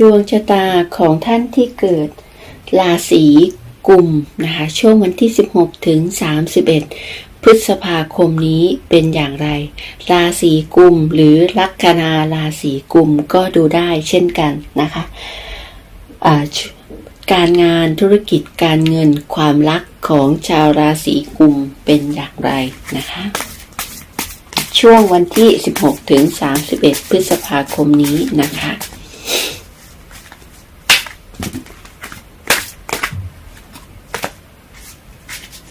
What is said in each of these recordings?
ดวงชะตาของท่านที่เกิด ราศีกุมนะคะช่วงวันที่ 16 ถึง 31 พฤษภาคมนี้เป็นอย่างไร ราศีกุมหรือลัคนาราศีกุมก็ดูได้เช่นกันนะคะาการงานธุรกิจการเงินความรักของชาวราศีกุมเป็นอย่างไรนะคะ ช่วงวันที่ 16 ถึง 31 พฤษภาคมนี้นะคะ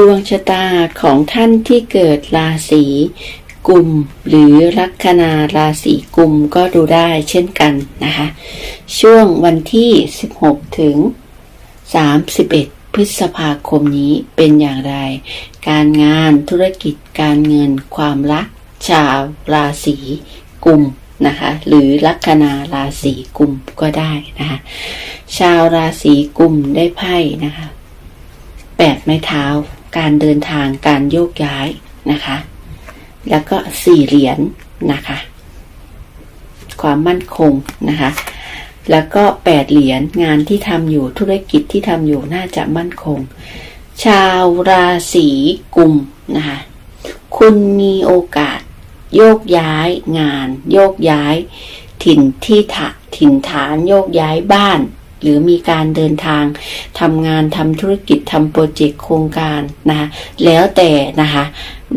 ดวงชะตาของท่านที่เกิดราศีกุมหรือลัคนาราศีกุมก็ดูได้เช่นกันนะคะ ช่วงวันที่ 16 ถึง 31 พฤษภาคมนี้เป็นอย่างไร การงานธุรกิจการเงินความรัก ชาวราศีกุมนะคะหรือลัคนาราศีกุมก็ได้นะคะชาวราศีกุมได้ไพ่นะคะแปดไม้เท้า การเดินทางการโยกย้ายนะคะ แล้วก็สี่เหรียญนะคะ ความมั่นคงนะคะ แล้วก็แปดเหรียญงานที่ทำอยู่ธุรกิจที่ทำอยู่น่าจะมั่นคง ชาวราศีกุมนะคะ คุณมีโอกาสโยกย้ายงาน โยกย้าย ถิ่นที่ถะถิ่นฐานโยกย้ายบ้าน หรือมีการเดินทางทำงานทำธุรกิจทำโปรเจกต์โครงการนะคะแล้วแต่นะคะ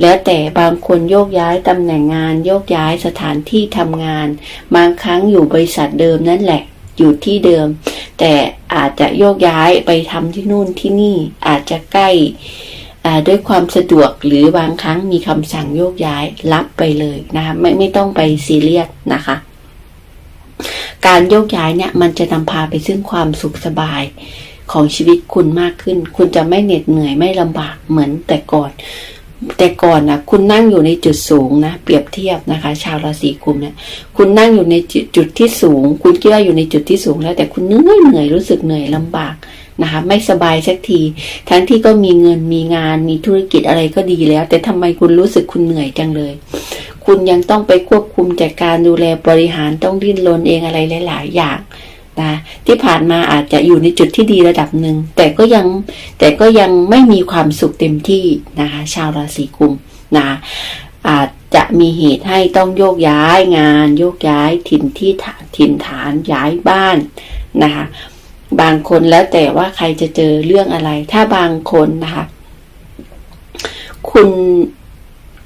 แล้วแต่บางคนโยกย้ายตำแหน่งงานโยกย้ายสถานที่ทำงาน บางครั้งอยู่บริษัทเดิมนั่นแหละอยู่ที่เดิม แต่อาจจะโยกย้ายไปทำที่นู่นที่นี่อาจจะใกล้ด้วยความสะดวกหรือบางครั้งมีคำสั่งโยกย้ายรับไปเลยนะคะไม่ไม่ต้องไปซีเรียสนะคะ การโยกย้ายเนี่ยมันจะนำพาไปซึ่งความสุขสบายของชีวิตคุณมากขึ้น คุณจะไม่เหน็ดเหนื่อยไม่ลำบากเหมือนแต่ก่อน แต่ก่อนนะคุณนั่งอยู่ในจุดสูงนะ เปรียบเทียบนะคะ ชาวราศีกุมเนี่ยคุณนั่งอยู่ในจจุดที่สูง คุณคิดว่าอยู่ในจุดที่สูงแล้ว แต่คุณเหนื่อยเหนื่อยรู้สึกเหนื่อยลำบากนะคะไม่สบายสักที ทั้งที่ก็มีเงินมีงานมีธุรกิจอะไรก็ดีแล้ว แต่ทำไมคุณรู้สึกคุณเหนื่อยจังเลย คุณยังต้องไปควบคุมจัดการดูแลบริหารต้องดิ้นรนเองอะไรหลาย ๆ อย่างนะที่ผ่านมาอาจจะอยู่ในจุดที่ดีระดับหนึ่งแต่ก็ยังแต่ก็ยังไม่มีความสุขเต็มที่นะคะชาวราศีกุมนะอาจจะมีเหตุให้ต้องโยกย้ายงาน โยกย้ายถิ่นที่ฐานถิ่นฐานย้ายบ้านนะคะบางคนแล้วแต่ว่าใครจะเจอเรื่องอะไร ถ้าบางคนนะคะ คุณ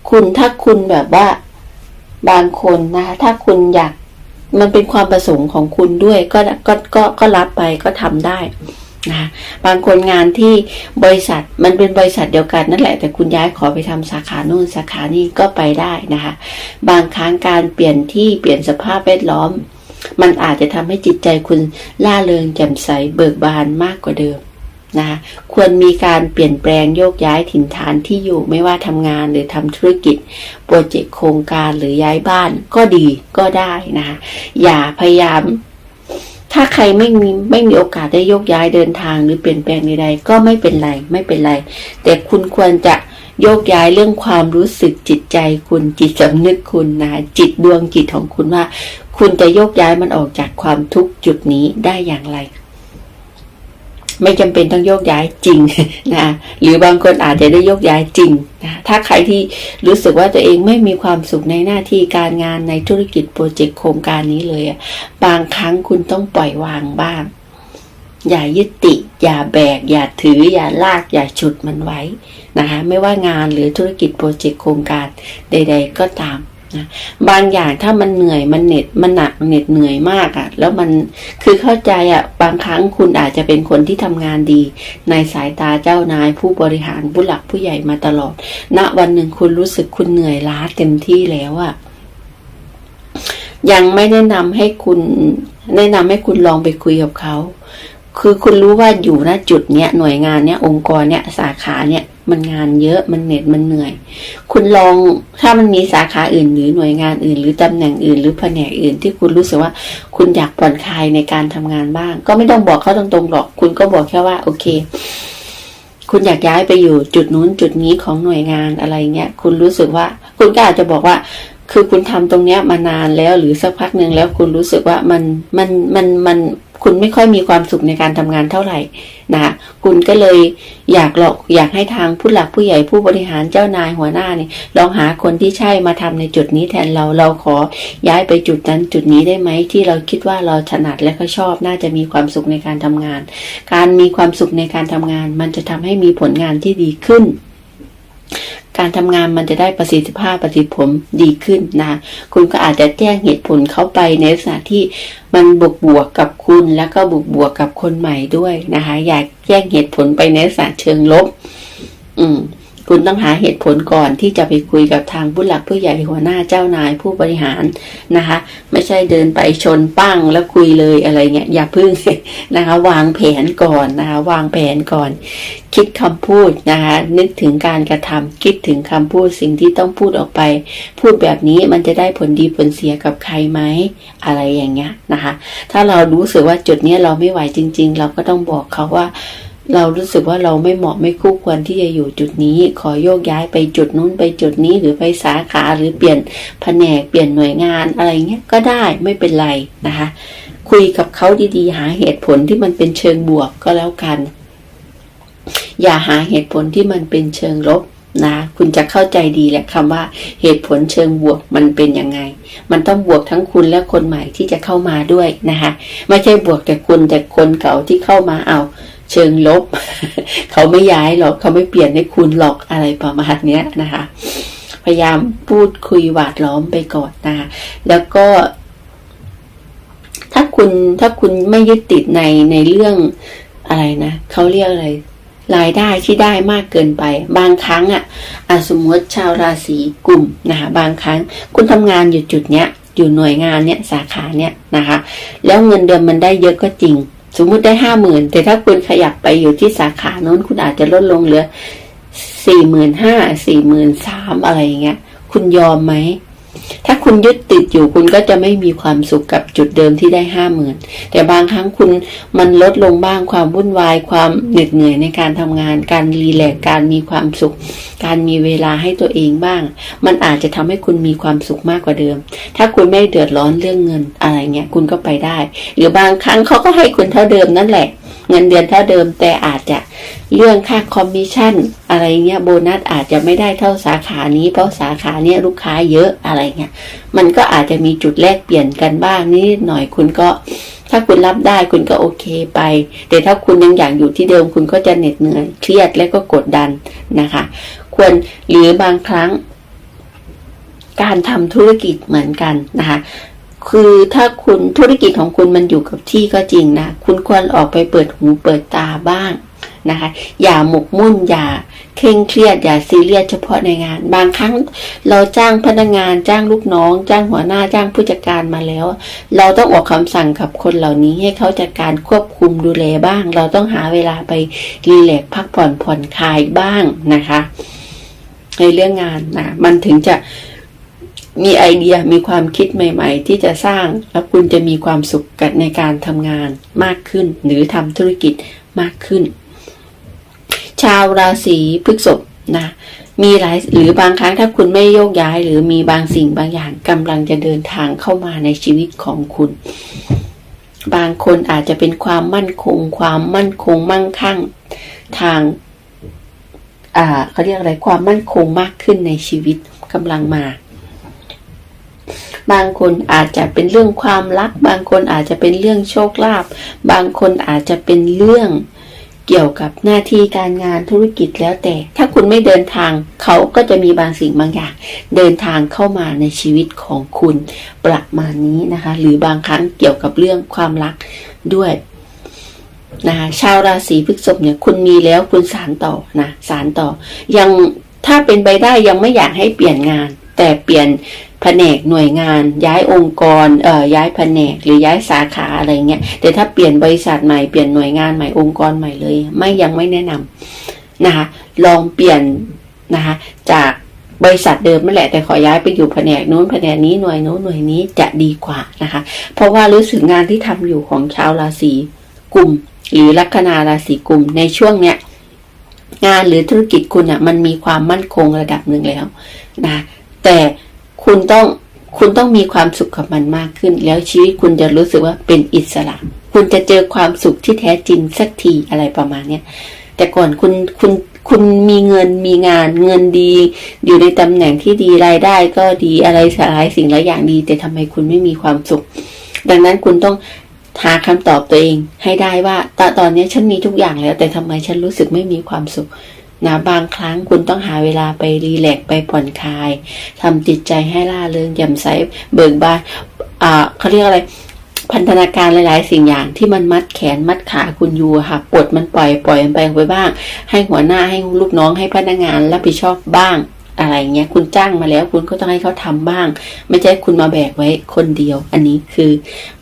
คุณถ้าคุณแบบว่า บางคนนะคะ ถ้าคุณอยากมันเป็นความประสงค์ของคุณด้วยก็ก็ก็ก็รับไปก็ทำได้นะคะบางคนงานที่บริษัทมันเป็นบริษัทเดียวกันนั่นแหละ แต่คุณย้ายขอไปทำสาขาโน่นสาขานี่ก็ไปได้นะคะ บางครั้งการเปลี่ยนที่เปลี่ยนสภาพแวดล้อม มันอาจจะทำให้จิตใจคุณล่าเริงแจ่มใสเบิกบานมากกว่าเดิม นะคะควรมีการเปลี่ยนแปลงโยกย้ายถิ่นฐานที่อยู่ไม่ว่าทำงานหรือทำธุรกิจ โปรเจกต์โครงการหรือย้ายบ้านก็ดีก็ได้นะคะอย่าพยายาม ถ้าใครไม่มีไม่มีโอกาสได้โยกย้ายเดินทางหรือเปลี่ยนแปลงใดๆก็ไม่เป็นไรไม่เป็นไร แต่คุณควรจะโยกย้ายเรื่องความรู้สึกจิตใจคุณจิตสำนึกคุณนะคะจิตดวงจิตของคุณว่า คุณจะโยกย้ายมันออกจากความทุกข์จุดนี้ได้อย่างไร ไม่จำเป็นต้องโยกย้ายจริงนะหรือบางคนอาจจะได้โยกย้ายจริงนะถ้าใครที่รู้สึกว่าตัวเองไม่มีความสุขในหน้าที่การงานในธุรกิจโปรเจกต์โครงการนี้เลยบางครั้งคุณต้องปล่อยวางบ้าง อย่ายึดติ อย่าแบก อย่าถือ อย่าลาก อย่าฉุดมันไว้นะคะไม่ว่างานหรือธุรกิจโปรเจกต์โครงการใด ๆ ก็ตาม นะบางอย่างถ้ามันเหนื่อยมันเหน็ดมันหนักเหน็ดเหนื่อยมากอะ่ะ แล้วมันคือเข้าใจอะ่ะบางครั้งคุณอาจจะเป็นคนที่ทำงานดี ในสายตาเจ้านายผู้บริหารผู้หลักผู้ใหญ่มาตลอดณวันหนึ่งคุณรู้สึกคุณเหนื่อยล้าเต็มที่แล้วอะ่ะยังไม่แนะนำให้คุณแนะนำให้คุณลองไปคุยกับเขาคือคุณรู้ว่าอยู่ณจุดเนี้ยหน่วยงานเนี้ยองค์กรเนี้ยสาขาเนี้ย มันงานเยอะมันเหน็ดมันเหนื่อย คุณลองถ้ามันมีสาขาอื่นหรือหน่วยงานอื่น หรือตำแหน่งอื่น หรือแผนกอื่นที่คุณรู้สึกว่า คุณอยากผ่อนคลายในการทำงานบ้าง ก็ไม่ต้องบอกเขาตรงๆหรอก คุณก็บอกแค่ว่า โอเค คุณอยากย้ายไปอยู่จุดนู้นจุดนี้ของหน่วยงานอะไรเงี้ยคุณรู้สึกว่า คุณก็อาจจะบอกว่าคือคุณทำตรงเนี้ยมานานแล้วหรือสักพักหนึ่งแล้วคุณรู้สึกว่ามันมันมันมัน คุณไม่ค่อยมีความสุขในการทำงานเท่าไหร่นะคะคุณก็เลยอยากหลอกอยากให้ทางผู้หลักผู้ใหญ่ผู้บริหารเจ้านายหัวหน้าเนี่ยลองหาคนที่ใช่มาทำในจุดนี้แทนเราเราขอย้ายไปจุดนั้นจุดนี้ได้ไหมที่เราคิดว่าเราถนัดและก็ชอบน่าจะมีความสุขในการทำงาน การมีความสุขในการทำงาน มันจะทำให้มีผลงานที่ดีขึ้น การทำงานมันจะได้ประสิทธิภาพประสิทธิผลดีขึ้นนะคุณก็อาจจะแจ้งเหตุผลเข้าไปในลักษณะที่มันบวกบวกกับคุณแล้วก็บวกบวกกับคนใหม่ด้วยนะคะ อยากแจ้งเหตุผลไปในลักษณะเชิงลบ อืม คุณต้องหาเหตุผลก่อนที่จะไปคุยกับทางผู้หลักผู้ใหญ่หัวหน้าเจ้านายผู้บริหารนะคะ ไม่ใช่เดินไปชนปั้งแล้วคุยเลยอะไรเงี้ยอย่าพึ่งนะคะ วางแผนก่อนนะคะ วางแผนก่อน คิดคำพูดนะคะ นึกถึงการกระทำคิดถึงคำพูดสิ่งที่ต้องพูดออกไป พูดแบบนี้มันจะได้ผลดีผลเสียกับใครไหมอะไรอย่างเงี้ยนะคะ ถ้าเรารู้สึกว่าจุดนี้เราไม่ไหวจริง ๆ เราก็ต้องบอกเขาว่า เรารู้สึกว่าเราไม่เหมาะไม่คู่ควรที่จะอยู่จุดนี้ ขอโยกย้ายไปจุดนู้นไปจุดนี้หรือไปสาขาหรือเปลี่ยนแผนกเปลี่ยนหน่วยงานอะไรเงี้ยก็ได้ไม่เป็นไรนะคะ คุยกับเขาดีๆ หาเหตุผลที่มันเป็นเชิงบวกก็แล้วกัน อย่าหาเหตุผลที่มันเป็นเชิงลบนะคุณจะเข้าใจดีแหละคำว่าเหตุผลเชิงบวกมันเป็นยังไง มันต้องบวกทั้งคุณและคนใหม่ที่จะเข้ามาด้วยนะคะ ไม่ใช่บวกแต่คุณแต่คนเก่าที่เข้ามาเอา เชิงลบ เขาไม่ย้ายหรอกเขาไม่เปลี่ยนให้คุณหรอกอะไรประมาณนี้นะคะ พยายามพูดคุยหวาดล้อมไปก่อนนะคะแล้วก็ ถ้าคุณถ้าคุณไม่ยึดติดในในเรื่องอะไรนะเขาเรียกอะไรรายได้ที่ได้มากเกินไป บางครั้งอะอะสมมติชาวราศีกลุ่มนะคะบางครั้งคุณทำงานอยู่จุดเนี้ยอยู่หน่วยงานเนี้ยสาขาเนี้ยนะคะ แล้วเงินเดือนมันได้เยอะก็จริง สมมุติได้ห้าหมื่นแต่ถ้าคุณขยับไปอยู่ที่สาขาโน้นคุณอาจจะลดลงเหลือสี่หมื่นห้าสี่หมื่นสามอะไรอย่างเงี้ย คุณยอมไหม ถ้าคุณยึดติดอยู่คุณก็จะไม่มีความสุขกับจุดเดิมที่ได้ห้าหมื่นแต่บางครั้งคุณมันลดลงบ้างความวุ่นวายความเหน็ดเหนื่อยในการทำงาน การรีแลกซ์การมีความสุข การมีเวลาให้ตัวเองบ้าง มันอาจจะทำให้คุณมีความสุขมากกว่าเดิม ถ้าคุณไม่เดือดร้อนเรื่องเงินอะไรเงี้ยคุณก็ไปได้ หรือบางครั้งเขาก็ให้คุณเท่าเดิมนั่นแหละ เงินเดือนเท่าเดิมแต่อาจจะเรื่องค่าคอมมิชชั่นอะไรเงี้ยโบนัสอาจจะไม่ได้เท่าสาขานี้ เพราะสาขาเนี้ยลูกค้าเยอะอะไรเงี้ยมันก็อาจจะมีจุดแลกเปลี่ยนกันบ้างนิดหน่อยคุณก็ ถ้าคุณรับได้คุณก็โอเคไป แต่ถ้าคุณยังอยากอยู่ที่เดิมคุณก็จะเหน็ดเหนื่อยเครียดและก็กดดันนะคะ ควรหรือบางครั้ง การทำธุรกิจเหมือนกันนะคะ คือถ้าคุณธุรกิจของคุณมันอยู่กับที่ก็จริงนะ คุณควรออกไปเปิดหูเปิดตาบ้างนะคะ อย่าหมกมุ่น อย่าเคร่งเครียด อย่าซีเรียสเฉพาะในงาน บางครั้งเราจ้างพนักงาน จ้างลูกน้อง จ้างหัวหน้า จ้างผู้จัดการมาแล้ว เราต้องออกคำสั่งกับคนเหล่านี้ให้เขาจัดการควบคุมดูแลบ้าง เราต้องหาเวลาไปรีแลกพักผ่อนผ่อนคลายบ้างนะคะ ในเรื่องงานนะ มันถึงจะ มีไอเดียมีความคิดใหม่ ๆ ที่จะสร้าง แล้วคุณจะมีความสุขกับในการทำงานมากขึ้น หรือทำธุรกิจมากขึ้น ชาวราศีพฤษภนะมีหลายหรือบางครั้งถ้าคุณไม่โยกย้าย หรือมีบางสิ่งบางอย่างกำลังจะเดินทางเข้ามาในชีวิตของคุณ บางคนอาจจะเป็นความมั่นคง ความมั่นคงมั่งคั่งทางอ่าเขาเรียกอะไรความมั่นคงมากขึ้นในชีวิตกำลังมา บางคนอาจจะเป็นเรื่องความรัก บางคนอาจจะเป็นเรื่องโชคลาภบางคนอาจจะเป็นเรื่องเกี่ยวกับหน้าที่การงานธุรกิจแล้วแต่ ถ้าคุณไม่เดินทางเขาก็จะมีบางสิ่งบางอย่าง เดินทางเข้ามาในชีวิตของคุณประมาณนี้นะคะ หรือบางครั้งเกี่ยวกับเรื่องความรักด้วยนะคะชาวราศีพฤษภเนี่ยคุณมีแล้วคุณสารต่อนะสารต่อ ยังถ้าเป็นไปได้ยังไม่อยากให้เปลี่ยนงาน แต่เปลี่ยนแผนกหน่วยงาน ย้ายองค์กรเอ่อย้ายแผนกหรือย้ายสาขาอะไรเงี้ยแต่ถ้าเปลี่ยนบริษัทใหม่เปลี่ยนหน่วยงานใหม่องค์กรใหม่เลย ไม่ยังไม่แนะนำนะคะลองเปลี่ยนนะคะจากบริษัทเดิมนั่นแหละแต่ขอย้ายไปอยู่แผนกนู้นแผนกนี้หน่วยนู้นหน่วยนี้จะดีกว่านะคะ เพราะว่ารู้สึกงานที่ทำอยู่ของชาวราศีกุมหรือลัคนาราศีกุมในช่วงเนี้ยงานหรือธุรกิจคุณอะมันมีความมั่นคงระดับหนึ่งแล้วนะ แต่คุณต้องคุณต้องมีความสุขกับมันมากขึ้น แล้วชีวิตคุณจะรู้สึกว่าเป็นอิสระ คุณจะเจอความสุขที่แท้จริงสักทีอะไรประมาณเนี้ยแต่ก่อนคุณคุณคุณมีเงินมีงานเงินดี อยู่ในตำแหน่งที่ดีรายได้ก็ดีอะไรสหลายสิ่งหลายอย่างดี แต่ทำไมคุณไม่มีความสุข ดังนั้นคุณต้องหาคำตอบตัวเองให้ได้ว่าตตอนนี้ฉันมีทุกอย่างแล้ว แต่ทำไมฉันรู้สึกไม่มีความสุข นะบางครั้งคุณต้องหาเวลาไปรีแลกซ์ไปผ่อนคลายทำจิตใจให้ล่าเริงแจ่มใสเบิกบานอ่าเขาเรียกอะไร พันธนาการหลาย ๆ สิ่งอย่างที่มันมัดแขนมัดขาคุณอยู่ค่ะปลดมันปล่อยปล่อยมันไปไปบ้าง ให้หัวหน้าให้ลูกน้องให้พนักงานรับผิดชอบบ้างอะไรเงี้ยคุณจ้างมาแล้วคุณก็ต้องให้เขาทำบ้าง ไม่ใช่คุณมาแบกไว้คนเดียว อันนี้คือ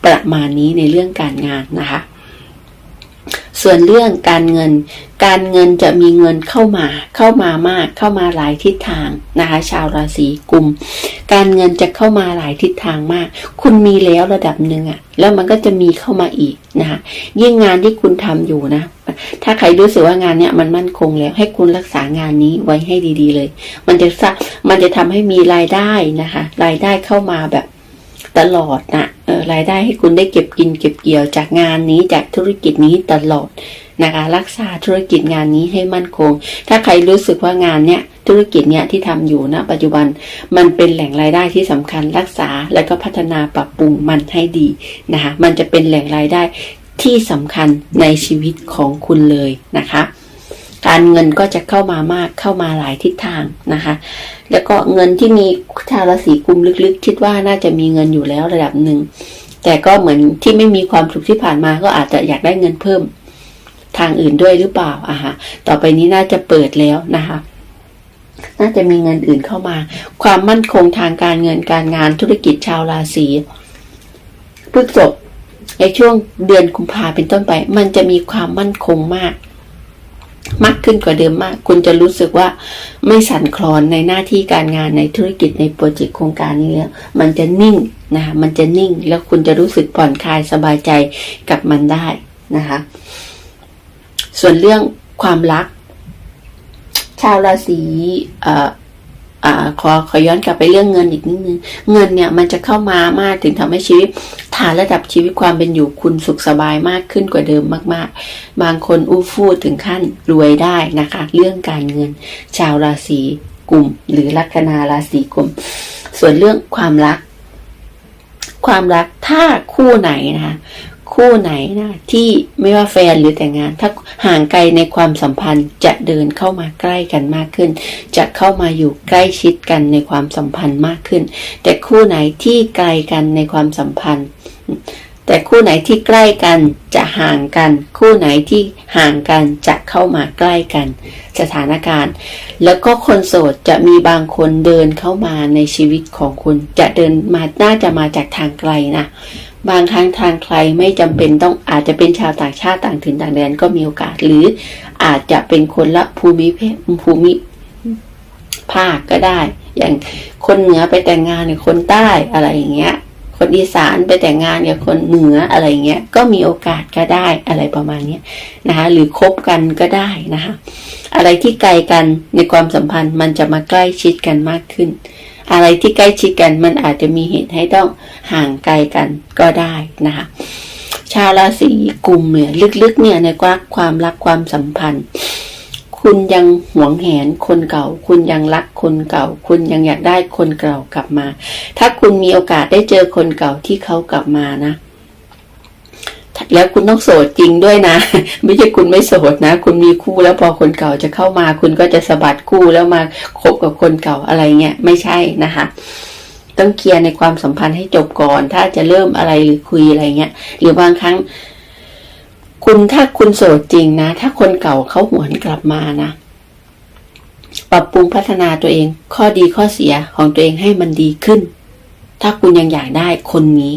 ประมาณนี้ในเรื่องการงานนะคะ ส่วนเรื่องการเงิน การเงินจะมีเงินเข้ามา เข้ามามาก เข้ามาหลายทิศทางนะคะ ชาวราศีกุม การเงินจะเข้ามาหลายทิศทางมาก คุณมีแล้วระดับหนึ่งอะแล้วมันก็จะมีเข้ามาอีกนะคะยิ่งงานที่คุณทำอยู่นะ ถ้าใครรู้สึกว่างานเนี้ยมันมั่นคงแล้ว ให้คุณรักษางานนี้ไว้ให้ดี ๆ เลย มันจะสร้างมันจะทำให้มีรายได้นะคะ รายได้เข้ามาแบบตลอดนะเออรายได้ให้คุณได้เก็บกินเก็บเกี่ยวจากงานนี้จากธุรกิจนี้ตลอด นะคะ รักษาธุรกิจงานนี้ให้มั่นคง ถ้าใครรู้สึกว่างานเนี้ยธุรกิจเนี้ยที่ทำอยู่นะปัจจุบันมันเป็นแหล่งรายได้ที่สำคัญรักษาและก็พัฒนาปรับปรุงมันให้ดีนะคะมันจะเป็นแหล่งรายได้ที่สำคัญในชีวิตของคุณเลยนะคะการเงินก็จะเข้ามามากเข้ามาหลายทิศทางนะคะ แล้วก็เงินที่มีชาวราศีกุมลึกๆ คิดว่าน่าจะมีเงินอยู่แล้วระดับหนึ่งแต่ก็เหมือนที่ไม่มีความสุขที่ผ่านมาก็อาจจะอยากได้เงินเพิ่ม ทางอื่นด้วยหรือเปล่าอะฮะต่อไปนี้น่าจะเปิดแล้วนะคะน่าจะมีเงินอื่นเข้ามา ความมั่นคงทางการเงินการงานธุรกิจชาวราศีพฤษภในช่วงเดือนกุมภาเป็นต้นไป มันจะมีความมั่นคงมาก มากขึ้นกว่าเดิมมาก คุณจะรู้สึกว่าไม่สั่นคลอนในหน้าที่การงานในธุรกิจในโปรเจกต์โครงการนี้แล้ว มันจะนิ่งนะคะมันจะนิ่ง แล้วคุณจะรู้สึกผ่อนคลายสบายใจกับมันได้นะคะ ส่วนเรื่องความรัก ชาวราศีเอ่ออ่าขอขอย้อนกลับไปเรื่องเงินอีกนิดนึงเงินเนี่ยมันจะเข้ามามากถึงทำให้ชีวิตฐานระดับชีวิตความเป็นอยู่คุณสุขสบายมากขึ้นกว่าเดิมมาก ๆ บางคนอู้ฟู่ถึงขั้นรวยได้นะคะ เรื่องการเงิน ชาวราศีกลุ่ม หรือลัคนาราศีกลุ่ม ส่วนเรื่องความรัก ความรักถ้าคู่ไหนนะคะ คู่ไหนนะที่ไม่ว่าแฟนหรือแต่งงาน ถ้าห่างไกลในความสัมพันธ์จะเดินเข้ามาใกล้กันมากขึ้น จะเข้ามาอยู่ใกล้ชิดกันในความสัมพันธ์มากขึ้น แต่คู่ไหนที่ไกลกันในความสัมพันธ์ แต่คู่ไหนที่ใกล้กันจะห่างกัน คู่ไหนที่ห่างกันจะเข้ามาใกล้กัน สถานการณ์ แล้วก็คนโสดจะมีบางคนเดินเข้ามาในชีวิตของคุณ จะเดินมาน่าจะมาจากทางไกลนะบางครั้งทางใครไม่จำเป็นต้องอาจจะเป็นชาวต่างชาติต่างถิ่นต่างแดนก็มีโอกาส หรืออาจจะเป็นคนละภูมิเพภูมิภาคก็ได้ อย่างคนเหนือไปแต่งงานกับคนใต้อะไรอย่างเงี้ย คนอีสานไปแต่งงานกับคนเหนืออะไรเงี้ยก็มีโอกาสก็ได้อะไรประมาณเนี้นะคะหรือคบกันก็ได้นะคะอะไรที่ไกลกันในความสัมพันธ์มันจะมาใกล้ชิดกันมากขึ้น อะไรที่ใกล้ชิดกันมันอาจจะมีเหตุให้ต้องห่างไกลกันก็ได้นะคะชาวราศีกุมเนี่ยลึกๆเนี่ยในกว้างความรักความสัมพันธ์ คุณยังหวงแหนคนเก่า คุณยังรักคนเก่า คุณยังอยากได้คนเก่ากลับมา ถ้าคุณมีโอกาสได้เจอคนเก่าที่เขากลับมานะ แล้วคุณต้องโสดจริงด้วยนะ ไม่ใช่คุณไม่โสดนะ คุณมีคู่แล้วพอคนเก่าจะเข้ามา คุณก็จะสะบัดคู่แล้วมาคบกับคนเก่าอะไรเงี้ยไม่ใช่นะคะต้องเคลียร์ในความสัมพันธ์ให้จบก่อน ถ้าจะเริ่มอะไรหรือคุยอะไรเงี้ยหรือบางครั้ง คุณถ้าคุณโสดจริงนะ ถ้าคนเก่าเขาหวนกลับมานะ ปรับปรุงพัฒนาตัวเอง ข้อดีข้อเสียของตัวเองให้มันดีขึ้น ถ้าคุณยังอยากได้คนนี้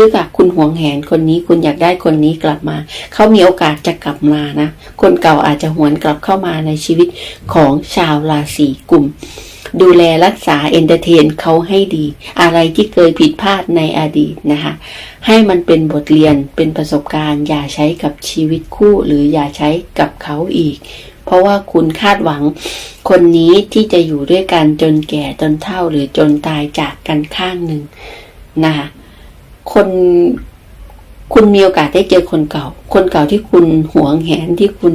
ลึกๆอะคุณหวงแหนคนนี้ คุณอยากได้คนนี้กลับมา เขามีโอกาสจะกลับมานะ คนเก่าอาจจะหวนกลับเข้ามาในชีวิตของชาวราศีกลุ่มดูแลรักษาเอนเตอร์เทนเขาให้ดี อะไรที่เคยผิดพลาดในอดีตนะคะ ให้มันเป็นบทเรียนเป็นประสบการณ์ อย่าใช้กับชีวิตคู่หรืออย่าใช้กับเขาอีก เพราะว่าคุณคาดหวัง คนนี้ที่จะอยู่ด้วยกันจนแก่จนเฒ่าหรือจนตายจากกันข้างหนึ่งนะคะคนคุณมีโอกาสได้เจอคนเก่า คนเก่าที่คุณหวงแหนที่คุณ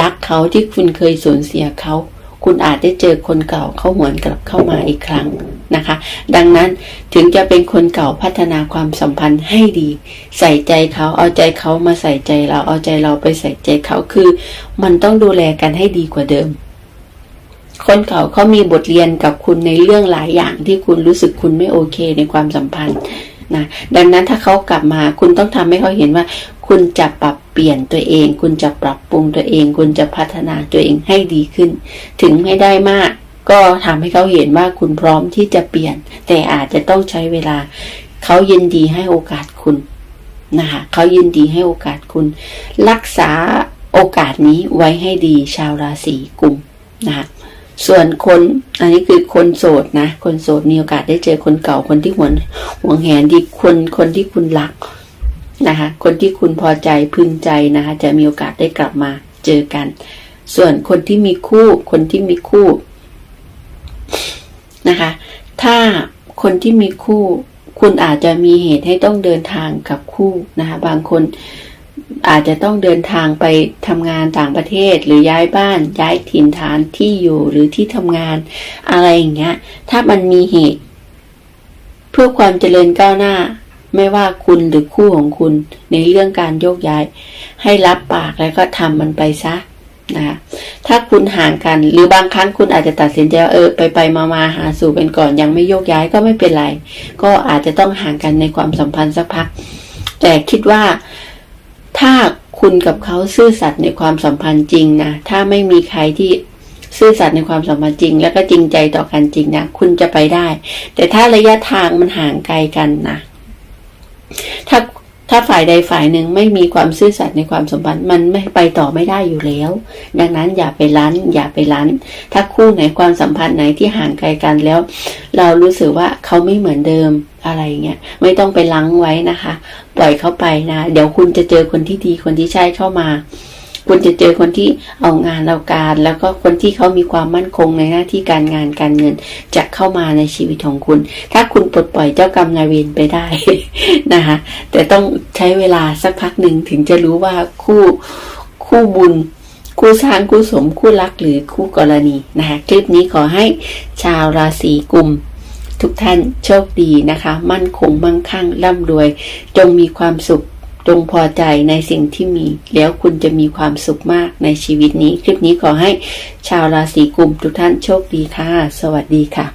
รักเขาที่คุณเคยสูญเสียเขา คุณอาจได้เจอคนเก่าเขาหวนกลับเข้ามาอีกครั้งนะคะ ดังนั้นถึงจะเป็นคนเก่าพัฒนาความสัมพันธ์ให้ดี ใส่ใจเขาเอาใจเขามาใส่ใจเราเอาใจเราไปใส่ใจเขาคือ มันต้องดูแลกันให้ดีกว่าเดิม คนเก่าเขามีบทเรียนกับคุณในเรื่องหลายอย่างที่คุณรู้สึกคุณไม่โอเคในความสัมพันธ์นะดังนั้นถ้าเขากลับมาคุณต้องทำให้เขาเห็นว่าคุณจะปรับเปลี่ยนตัวเอง คุณจะปรับปรุงตัวเอง คุณจะพัฒนาตัวเองให้ดีขึ้น ถึงไม่ได้มาก ก็ทำให้เขาเห็นว่าคุณพร้อมที่จะเปลี่ยน แต่อาจจะต้องใช้เวลา เขายินดีให้โอกาสคุณนะคะเขายินดีให้โอกาสคุณ รักษาโอกาสนี้ไว้ให้ดีชาวราศีกุมนะคะส่วนคนอันนี้คือคนโสดนะ คนโสดมีโอกาสได้เจอคนเก่าคนที่หวนหวงแหนดีคนคนที่คุณรัก นะคะคนที่คุณพอใจพึงใจนะคะจะมีโอกาสได้กลับมาเจอกัน ส่วนคนที่มีคู่คนที่มีคู่นะคะ ถ้าคนที่มีคู่ คุณอาจจะมีเหตุให้ต้องเดินทางกับคู่นะคะบางคนอาจจะต้องเดินทางไปทำงานต่างประเทศหรือย้ายบ้านย้ายถิ่นฐานที่อยู่หรือที่ทำงานอะไรอย่างเงี้ย ถ้ามันมีเหตุ เพื่อความเจริญก้าวหน้า ไม่ว่าคุณหรือคู่ของคุณในเรื่องการโยกย้าย ให้รับปากแล้วก็ทำมันไปซะนะถ้าคุณห่างกันหรือบางครั้งคุณอาจจะตัดสินใจเออไปไปมามาหาสู่กันก่อนยังไม่โยกย้ายก็ไม่เป็นไร ก็อาจจะต้องห่างกันในความสัมพันธ์สักพัก แต่คิดว่าถ้าคุณกับเขาซื่อสัตย์ในความสัมพันธ์จริงนะถ้าไม่มีใครที่ซื่อสัตย์ในความสัมพันธ์จริง แล้วก็จริงใจต่อกันจริงนะคุณจะไปได้ แต่ถ้าระยะทางมันห่างไกลกันนะ ถ้าฝ่ายใดฝ่ายหนึ่งไม่มีความซื่อสัตย์ในความสัมพันธ์มันไม่ไปต่อไม่ได้อยู่แล้ว ดังนั้นอย่าไปลั้นอย่าไปลั้นถ้าคู่ไหนความสัมพันธ์ไหนที่ห่างไกลกันแล้ว เรารู้สึกว่าเขาไม่เหมือนเดิมอะไรเงี้ยไม่ต้องไปลั้งไว้นะคะ ปล่อยเขาไปนะ เดี๋ยวคุณจะเจอคนที่ดีคนที่ใช่เข้ามา คุณจะเจอคนที่เอางานเอาการ แล้วก็คนที่เขามีความมั่นคงในหน้าที่การงานการเงินจะเข้ามาในชีวิตของคุณ ถ้าคุณปลดปล่อยเจ้ากรรมนายเวรไปได้นะคะแต่ต้องใช้เวลาสักพักหนึ่งถึงจะรู้ว่าคู่คู่บุญคู่สร้างคู่สมคู่รักหรือคู่กรณีนะคะคลิปนี้ขอให้ชาวราศีกุมทุกท่านโชคดีนะคะ มั่นคงมั่งคั่งร่ำรวย จงมีความสุข จงพอใจในสิ่งที่มี แล้วคุณจะมีความสุขมากในชีวิตนี้ คลิปนี้ขอให้ชาวราศีกุมทุกท่านโชคดีค่ะ สวัสดีค่ะ